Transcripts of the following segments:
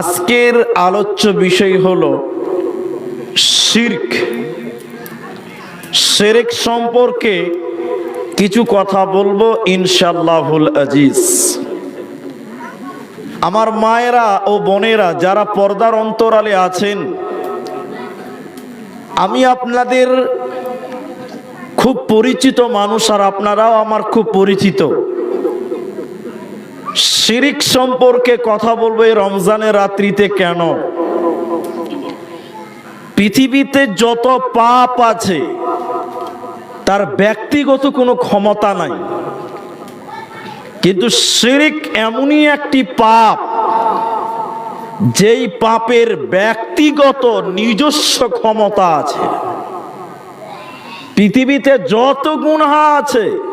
আজকের আলোচ্য বিষয় হল শির্ক। শেরেক সম্পর্কে কিছু কথা বলব ইনশাল্লাহুল আজিজ। আমার মায়েরা ও বোনেরা যারা পর্দার অন্তরালে আছেন, আমি আপনাদের খুব পরিচিত মানুষ আর আপনারাও আমার খুব পরিচিত। শিরিক সম্পর্কে কথা বলব এই রমজানের রাত্রিতে কেন? পৃথিবীতে যত পাপ আছে, তার ব্যক্তিগত কোনো ক্ষমতা নাই। কিন্তু শিরিক এমনই একটি পাপ, যেই পাপের ব্যক্তিগত নিজস্ব ক্ষমতা আছে। পৃথিবীতে যত গুণহা আছে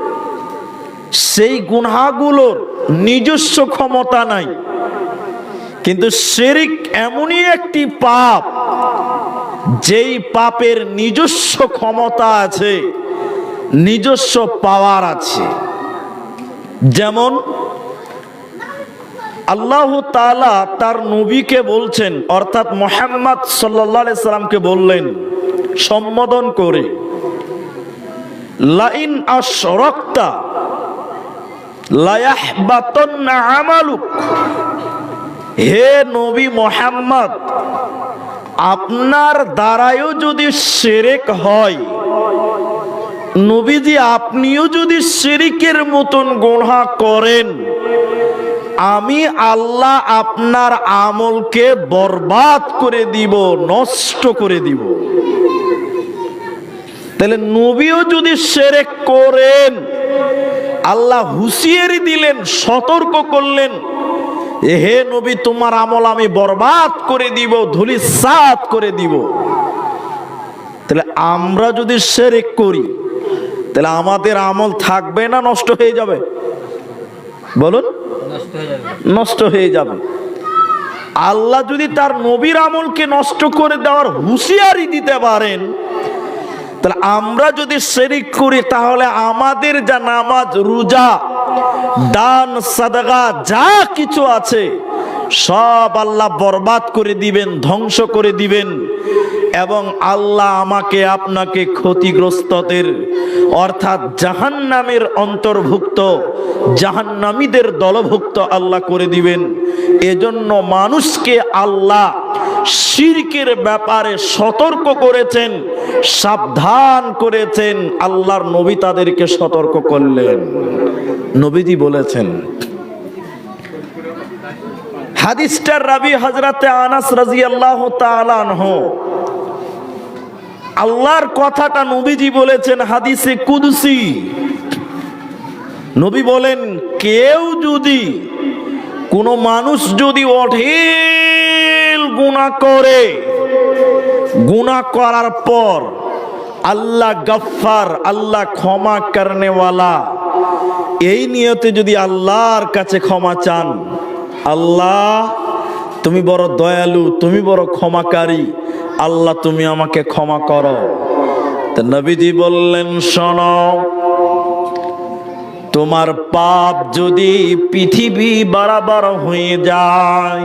সেই গুনহাগুলোর নিজস্ব ক্ষমতা নাই। কিন্তু শেরিক এমনই একটি পাপ, যেই পাপের নিজস্ব ক্ষমতা আছে, নিজস্ব পাওয়ার আছে। যেমন, আল্লাহ তাআলা তার নবীকে বলছেন, অর্থাৎ মোহাম্মদ সাল্লাহ সাল্লামকে বললেন, সম্বোধন করে, লাইন আশরক্তা লায়াহবাতান্না হে নবী মোহাম্মদ, আপনার দ্বারায়ও যদি সেরেক হয়, নবীজি আপনিও যদি শিরিকের মতন গোনা করেন, আমি আল্লাহ আপনার আমলকে বরবাদ করে দিব, নষ্ট করে দিব। তাহলে নবীও যদি সেরেক করেন আল্লাহ হুঁশিয়ারি দিলেন, সতর্ক করলেন। হে নবী, তোমার আমল আমি বরবাদ করে দিব ধুলি সাত করে দিব। তাহলে আমরা যদি সেরেক করি, তাহলে আমাদের আমল থাকবে না, নষ্ট হয়ে যাবে? বলুন, নষ্ট হয়ে যাবে। আল্লাহ যদি তার নবীর আমলকে নষ্ট করে দেওয়ার হুঁশিয়ারি দিতে পারেন তাহলে আমরা যদি শেরিক করি, তাহলে আমাদের যা নামাজ, রোজা, দান সাদাগা যা কিছু আছে, সব আল্লাহ বরবাদ করে দিবেন, ধ্বংস করে দিবেন। এবং আল্লাহ আমাকে আপনাকে ক্ষতিগ্রস্তদের, অর্থাৎ জাহান্নামের অন্তর্ভুক্ত, জাহান্নামীদের দলভুক্ত আল্লাহ করে দিবেন। এজন্য মানুষকে আল্লাহ শিরকের ব্যাপারে সতর্ক করেছেন, সাবধান করেছেন, আল্লাহর নবী তাদেরকে সতর্ক করলেন। নবীজি বলেছেন হাদিসটার রাবি হজরতে আনাস রাজি আল্লাহ আল্লাহর কথাটা নবীজি বলেছেন হাদিসে কুদসি। নবী বলেন, কেউ যদি কোনো মানুষ যদি অঢেল গুণা করে। গুণা করার পর আল্লাহ গফার আল্লাহ ক্ষমা করনেওয়ালা। এই নিয়তে যদি আল্লাহর কাছে ক্ষমা চান, আল্লাহ তুমি বড় দয়ালু, তুমি বড় ক্ষমাকারী, আল্লাহ তুমি আমাকে ক্ষমা করো। নবীজি বললেন, শোনো, তোমার পাপ যদি পৃথিবী বাড়াবার হয়ে যায়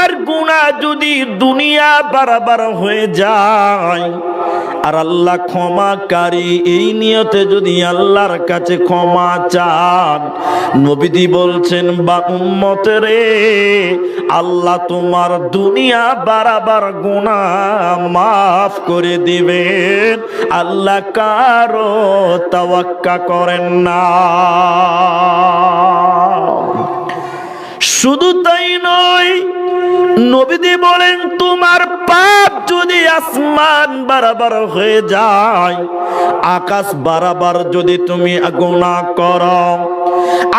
তোমার গুণা যদি দুনিয়া বাড়াবার হয়ে যায়, আর আল্লাহ ক্ষমাকারী এই নিয়তে যদি আল্লাহর কাছে ক্ষমা চান নবীদি বলছেন, বা উম্মত রে, আল্লাহ তোমার দুনিয়া বারাবার গুণা মাফ করে দিবেন। আল্লাহ কারও তাওয়াক্কা করেন না। শুধু তাই নয় নবীদি বলেন তোমার যদি আসমান বারাবার হয়ে যায়, আকাশ বারাবার যদি তুমি গুণা করো,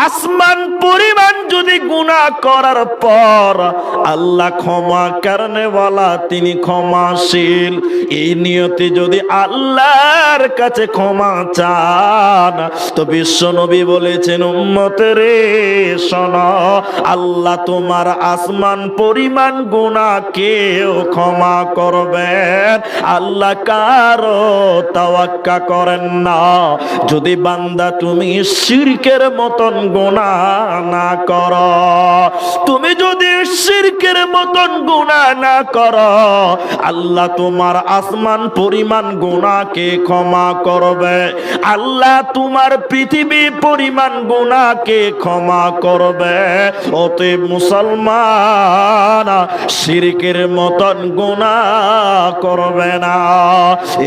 আসমান পরিমাণ যদি গুণা করার পর আল্লাহ ক্ষমা কারণেওয়ালা, তিনি ক্ষমাশীল। এই নিয়তে যদি আল্লাহর কাছে ক্ষমা চান, তো বিশ্ব নবী বলেছেন, উম্মত রে, শোন, আল্লাহ তোমার আসমান পরিমাণ গুণা কেউ ক্ষমা করবেন আল্লাহ কারও তাওয়াক্কা করেন না। যদি বান্দা তুমি শিরকের মতন গোনা না কর, তুমি যদি শিরকের মতন গুণা না করো, আল্লাহ তোমার আসমান পরিমাণ গুণাকে ক্ষমা করবে। আল্লাহ তোমার পৃথিবী পরিমাণ গুণাকে ক্ষমা করবে। অতএব মুসলমান, শিরকের মতন গুণা করবে না।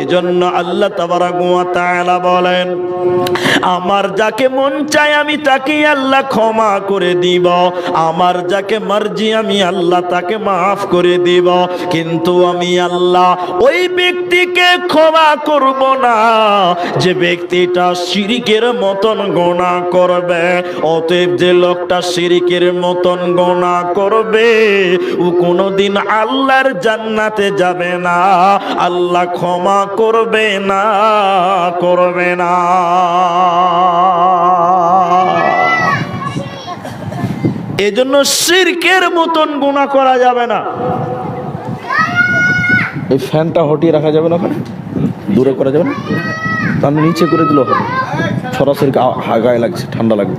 এজন্য আল্লাহ তাআলা বলেন, আমার যাকে মন চাই আমি তাকে আল্লাহ ক্ষমা করে দিব। আমার যাকে মার্জি আমি আল্লাহ তাকে মাফ করে দিব। কিন্তু আমি আল্লাহ ওই ব্যক্তিকে ক্ষমা করব না। যে ব্যক্তিটা শিরিকের মতন গোনা করবে, অতএব যে লোকটা শিরিকের মতন গোনা করবে, ও কোনোদিন আল্লাহর জান্নাতে যাবে না। আল্লাহ ক্ষমা করবে না করবে না। এজন্য শিরকের মতন গুণা করা যাবে না। এই ফ্যানটা হটিয়ে রাখা যাবে না ওখানে? দূরে করা যাবে না? তাহলে নিচে করে দিলেও হবে। সরাসরি গায়ে লাগছে ঠান্ডা লাগবে।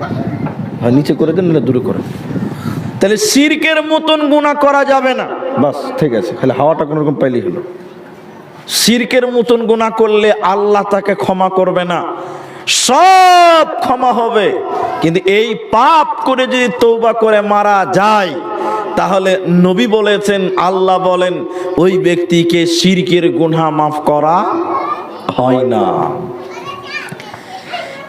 হয় নিচে করে দেন নাহলে দূরে করে তাহলে শিরকের মতন গুণা করা যাবে না। বাস ঠিক আছে। খালি হাওয়াটা কোনো রকম পাইলেই হলো। শিরকের মতন গুণা করলে আল্লাহ তাকে ক্ষমা করবে না। সব ক্ষমা হবে। কিন্তু এই পাপ করে যদি তৌবা করে মারা যায় তাহলে নবী বলেছেন, আল্লাহ বলেন, ওই ব্যক্তিকে শিরকের গুনাহ মাফ করা হয় না।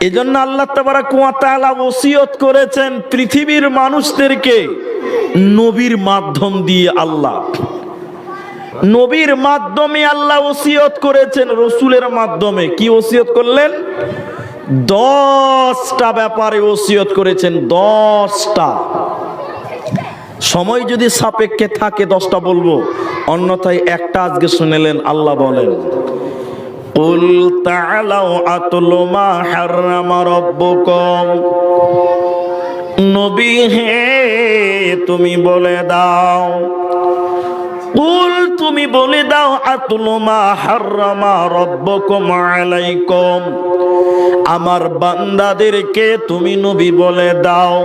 এজন্য আল্লাহ তাবারাক ওয়া তাআলা ওসিয়ত করেছেন পৃথিবীর মানুষদেরকে নবীর মাধ্যম দিয়ে আল্লাহ। নবীর মাধ্যমে আল্লাহ ওসিয়ত করেছেন, রসুলের মাধ্যমে। কি ওসিয়ত করলেন? দশটা ব্যাপারে ওসিয়ত করেছেন, দশটা। সময় যদি সাপেক্ষে থাকে দশটা বলবো অন্যথায় একটা আজকে শুনেলেন আল্লাহ বলেন قل تعالوا أتل ما حرم ربكم নবী হে তুমি বলে দাও কুল তুমি বলে দাও আতুলু মা হাররামা রব্বকুম আলাইকুম আমার বান্দাদেরকে তুমি নবী বলে দাও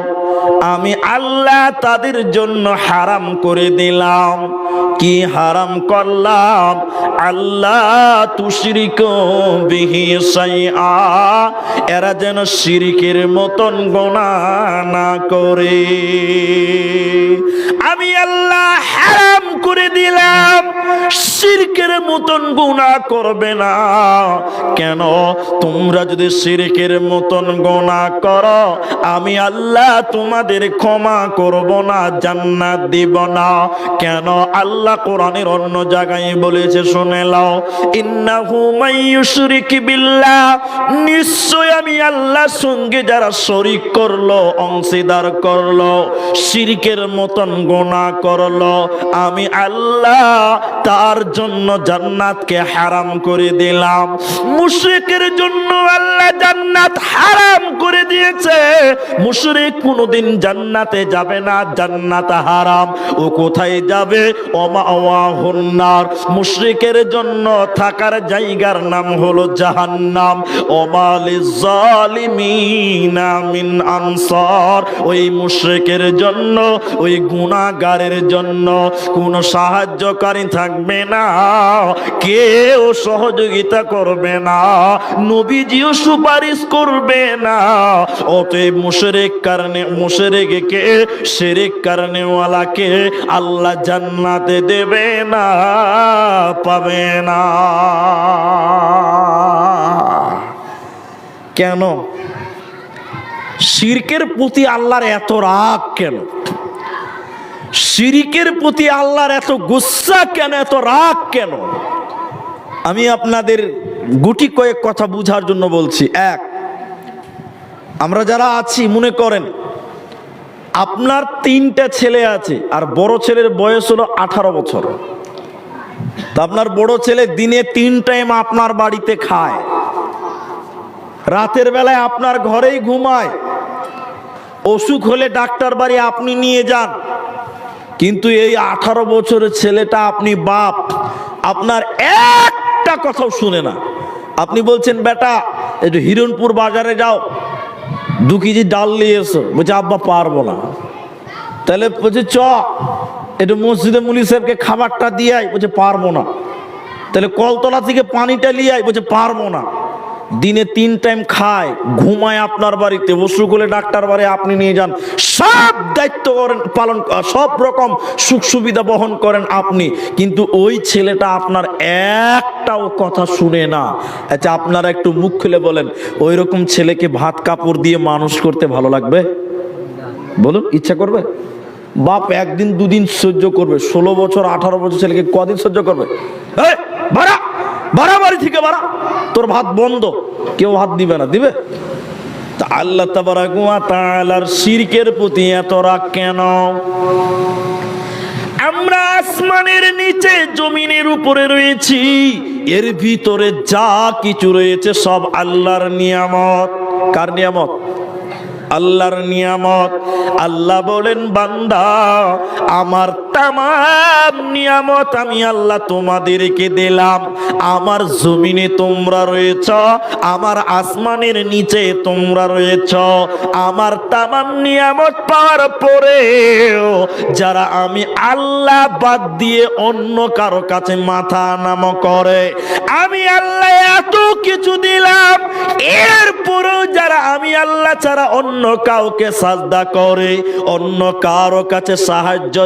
আমি আল্লাহ তাদের জন্য হারাম করে দিলাম। কি হারাম করলাম? আল্লাহ তুশরিক বিহি সাইয়া এরা যেন শিরিকের মতন গোনা না করে। আমি আল্লাহ হারাম করে দিলাম। শিরকের মতন গুণা করবে না। কেন? তোমরা যদি শিরকের মতন গুণা করো, আমি আল্লাহ তোমাদের ক্ষমা করব না, জান্নাত দিব না। কেন? আল্লাহ কোরআনের অন্য জায়গায় বলেছে, শুনে লাও ইন্নাহু মাইয়ুশরিক বিল্লাহ। নিশ্চয় আমি আল্লাহ সঙ্গে যারা শরিক করল, অংশীদার করল, শিরকের মতন গোনা করল। আমি আল্লাহ তার জন্য জান্নাতকে হারাম করে দিলাম। মুশরিকের জন্য আল্লাহ জান্নাত হারাম করে দিয়েছে। মুশরিক কোনোদিন জান্নাতে যাবে না, জান্নাত হারাম। ও কোথায় যাবে? ওমা ওয়াহুন্নার মুশরিকের জন্য থাকার জায়গার নাম হলো জাহান্নাম। ওমালিজ জালিমিনা মিন আনসার। ওই মুশরিকের জন্য ওই গুনাহগারের জন্য কোনো সাহায্যকারী থাকবে না, কেউ সহযোগিতা করবে না, নবীজিও সুপারিশ করবে না। অতএব মুশরিক কারণে, মুশরিককে, শিরিক কারণেওয়ালাকে আল্লাহ জান্নাতে দেবে না, পাবে না। কেন? শিরকের প্রতি আল্লাহর এত রাগ কেন? শিরিকের প্রতি আল্লাহর এত গুসা কেন, এত রাগ কেন? আমি আপনাদের গুটি কয়েক কথা বুঝার জন্য বলছি। এক, আমরা যারা আছি, মনে করেন, আপনার তিনটা ছেলে আছে, আর বড় ছেলের বয়স হলো আঠারো বছর। তা আপনার বড় ছেলে দিনে তিন টাইম আপনার বাড়িতে খায়। রাতের বেলায় আপনার ঘরেই ঘুমায়। অসুখ হলে ডাক্তার বাড়ি আপনি নিয়ে যান। কিন্তু এই আঠারো বছরের ছেলেটা আপনি বাপ, আপনার একটা কথাও শুনে না। আপনি বলছেন, বেটা, একটু হিরণপুর বাজারে যাও, দু কেজি ডাল নিয়ে এসো। বলছে, আব্বা, পারব না। তাহলে বলছে, চ, একটু মসজিদে মুলি সাহেবকে খাবারটা দিয়ে আয়। বলছে, পারব না। তাহলে কলতলা থেকে পানিটা নিয়ে আয়। বলছে, পারব না। দিনে তিন টাইম খায় ঘুমায় আপনার বাড়িতে অসুখ হলে ডাক্তার বাড়ি আপনি নিয়ে যান। সব দায়িত্ব করেন পালন সব রকম সুখ সুবিধা বহন করেন আপনি। কিন্তু ওই ছেলেটা আপনার একটাও কথা শুনে না। আচ্ছা আপনারা একটু মুখ খুলে বলেন ওই রকম ছেলেকে ভাত কাপড় দিয়ে মানুষ করতে ভালো লাগবে? বলুন ইচ্ছা করবে? বাপ একদিন দুদিন সহ্য করবে ষোলো বছর আঠারো বছর ছেলেকে কদিন সহ্য করবে? এই, বাড়া বাড়া থেকে বাড়া। তোর ভাত বন্ধ, কেউ ভাত দিবে না, দিবে? আল্লাহ তাআলার শিরকের প্রতি এত রাগ কেন? আমরা আসমানের নিচে, জমিনের উপরে রয়েছি। এর ভিতরে যা কিছু রয়েছে সব আল্লাহর নিয়ামত। কার নিয়ামত? আল্লাহর নিয়ামত। আল্লাহ বলেন, বান্দা, আমার তামাম নিয়ামত আমি আল্লাহ তোমাদেরকে দিলাম। আমার জমিনে তোমরা রয়েছ, আমার আসমানের নিচে তোমরা রয়েছ, আমার তামাম নিয়ামত পাওয়ার পরেও যারা আমি আল্লাহ বাদ দিয়ে অন্য কারও কাছে মাথা নাম করে, আমি আল্লাহ এত কিছু দিলাম। এরপরেও যারা আমি আল্লাহ ছাড়া অন্য কাউকে সাজদা করে, অন্য কারও কাছে সাহায্য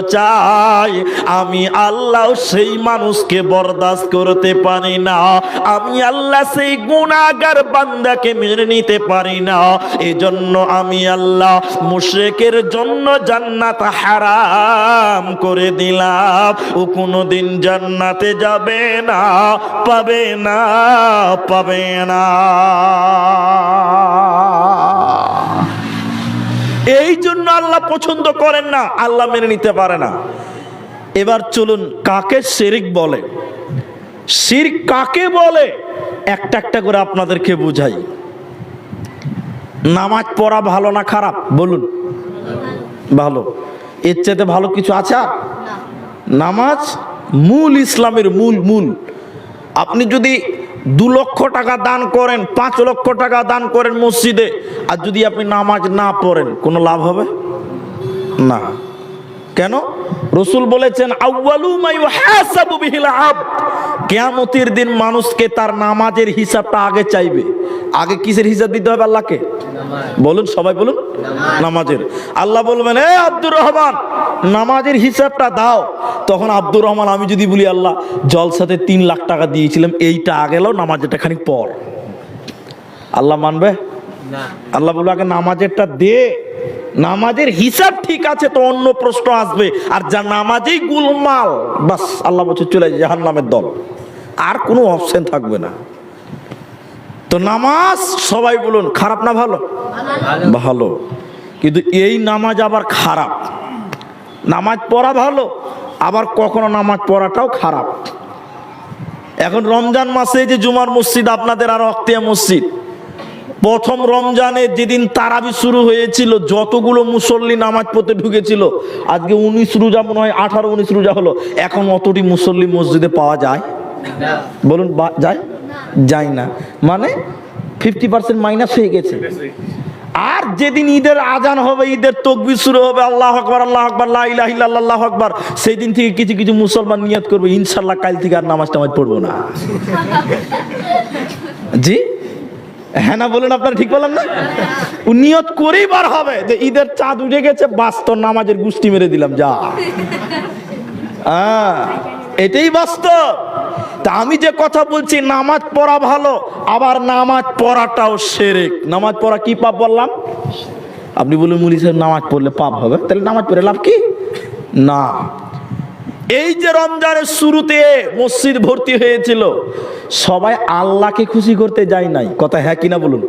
চাই আমি আল্লাহ সেই মানুষকে বরদাস্ত করতে পারি না। আমি আল্লাহ সেই গুণাগার বান্দাকে মেনে নিতে পারি না। এজন্য আমি আল্লাহ মুশরিকের জন্য জান্নাত হারাম করে দিলাম। ও কোনোদিন জান্নাতে যাবে না, পাবে না পাবে না। এই জন্য আল্লাহ পছন্দ করেন না আল্লাহ মেনে নিতে পারে না। এবার চলুন কাকে শিরিক বলে? শির কাকে বলে? একটা একটা করে আপনাদেরকে বুঝাই। নামাজ পড়া ভালো না খারাপ? বলুন। ভালো। এর চাইতে ভালো কিছু আছে নামাজ মূল ইসলামের মূল মূল। আপনি যদি দু লক্ষ টাকা দান করেন, পাঁচ লক্ষ টাকা দান করেন মসজিদে। আর যদি আপনি নামাজ না পড়েন, কোনো লাভ হবে? না। কেন? রসুল বলেছেন, আউয়ালু মা ইউহাসাবু বিহিল আবদ। কিয়ামতের দিন মানুষকে তার নামাজের হিসাবটা আগে চাইবে। আগে কিসের হিসাব দিতে হবে আল্লাহকে? বলুন সবাই বলুন। নামাজের। আল্লাহ বলবেন এ আব্দুর রহমান নামাজের হিসাবটা দাও। তখন আব্দুর রহমান আমি যদি বলি আল্লাহ জলসাতে তিন লাখ টাকা দিয়েছিলাম এইটা আগে এলো নামাজেরটা খানিক পর। আল্লাহ মানবে? আল্লাহ বলবে আগে নামাজেরটা দে। নামাজের হিসাব ঠিক আছে তো অন্য প্রশ্ন আসবে। আর যা নামাজেই গুলমাল বাস আল্লাহ বছর চলে যায় জাহান নামের দল। আর কোনো অপশন থাকবে না। তো নামাজ সবাই বলুন খারাপ না ভালো? ভালো। কিন্তু এই নামাজ আবার খারাপ। নামাজ পড়া ভালো আবার কখনো নামাজ পড়াটাও খারাপ। এখন রমজান মাসে যে জুমার মসজিদ আপনাদের আর অক্তিয়া মসজিদ। প্রথম রমজানে যেদিন তারাবি শুরু হয়েছিল যতগুলো মুসল্লি নামাজ পড়তে ঢুকেছিল আজকে উনিশ রোজা মনে হয় আঠারো উনিশ রোজা হলো। এখন অতটি মুসল্লি মসজিদে পাওয়া যায়? বলুন যায়? যায় না। মানে ফিফটি পার্সেন্ট মাইনাস হয়ে গেছে। আর যেদিন ঈদের আজান হবে ঈদের তকবির শুরু হবে আল্লাহ আকবর আল্লাহ আকবর আল্লাহ আকবর সেই দিন থেকে কিছু কিছু মুসলমান নিয়ত করবে ইনশাল্লাহ কাল থেকে আর নামাজ টামাজ পড়ব না। জি? হ্যাঁ না বলুন, আপনারা ঠিক বললাম না? নিয়ত করেই বার হবে যে ঈদের চাঁদ উঠে গেছে বাস্তব নামাজের গুষ্টি মেরে দিলাম, যা। হ্যাঁ এটাই বাস্তব। তা আমি যে কথা বলছি, নামাজ পড়া ভালো, আবার নামাজ পড়াটাও সেরেক। নামাজ পড়া কি পাপ বললাম? আপনি বলুন মুলি সাহেব নামাজ পড়লে পাপ হবে? তাহলে নামাজ পড়ে লাভ কি? না। এই যে রমজানের শুরুতে মসজিদ ভর্তি হয়েছিল, সবাই আল্লাহকে খুশি করতে যায় নাই। কথা হ্যাঁ কিনা বলুন?